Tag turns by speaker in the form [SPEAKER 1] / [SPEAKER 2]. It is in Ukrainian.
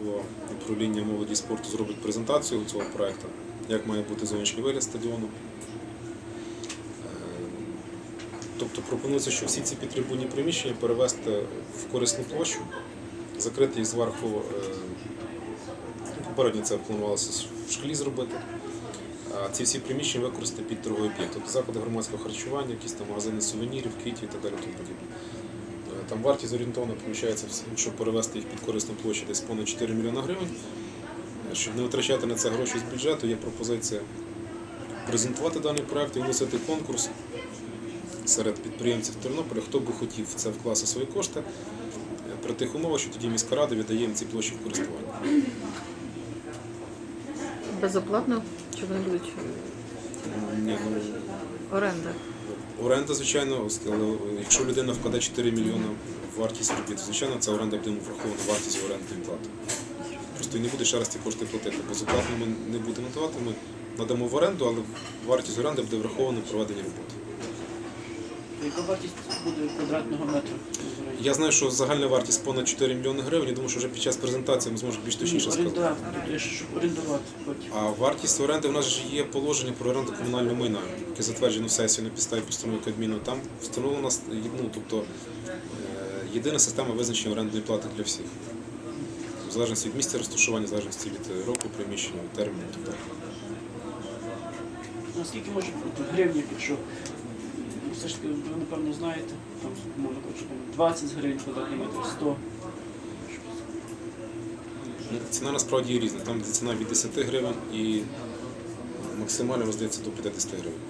[SPEAKER 1] або управління молоді спорту зробить презентацію цього проекту, як має бути зовнішній вигляд стадіону. Е, Тобто пропонується, що всі ці підтрибунні приміщення перевести в корисну площу, закрити їх зверху. е, Попередньо це планувалося в школі зробити. А ці всі приміщення використати під торговий об'єкт. Тобто заклади громадського харчування, якісь там магазини сувенірів, квітів і так далі. Е, Там вартість орієнтовно поміщається, щоб перевести їх під корисну площу десь понад 4 мільйони гривень. Е, Щоб не витрачати на це гроші з бюджету, є пропозиція презентувати даний проект і оголосити конкурс серед підприємців Тернополя, хто би хотів це вкласти свої кошти, е, при тих умовах, що тоді міська рада віддає їм ці площі в користування.
[SPEAKER 2] Безоплатно? Чи вони будуть
[SPEAKER 1] Ні, ну,
[SPEAKER 2] оренда?
[SPEAKER 1] Оренда, звичайно, якщо людина вкладе 4 мільйони в вартість робіт, звичайно, ця оренда буде врахована вартість орендної плати. Просто і не буде ще раз ці кошти платити. Безоплатно ми не будемо давати, ми надамо в оренду, але вартість оренди буде врахована в проведенні роботи.
[SPEAKER 3] Яка вартість буде квадратного метра?
[SPEAKER 1] Я знаю, що загальна вартість понад 4 мільйони гривень. Я думаю, що вже під час презентації ми зможемо більш точніше сказати.
[SPEAKER 3] Орендувати, тобто я ж орендувати потім.
[SPEAKER 1] А вартість оренди в нас ж є положення про оренду комунального майна, яке затверджено сесією на підставі постанови Кабміну. Там встановлена ну, тобто, е, єдина система визначення орендної плати для всіх. В залежності від місця розташування, в залежності від року приміщення, від терміну і так далі.
[SPEAKER 3] Наскільки може бути гривень, якщо все ж таки ви напевно знаєте, там можна так, 20 гривень квадратний метр, 100.
[SPEAKER 1] Ціна насправді різна. Там ціна від 10 гривень і максимально, здається, до 50 гривень.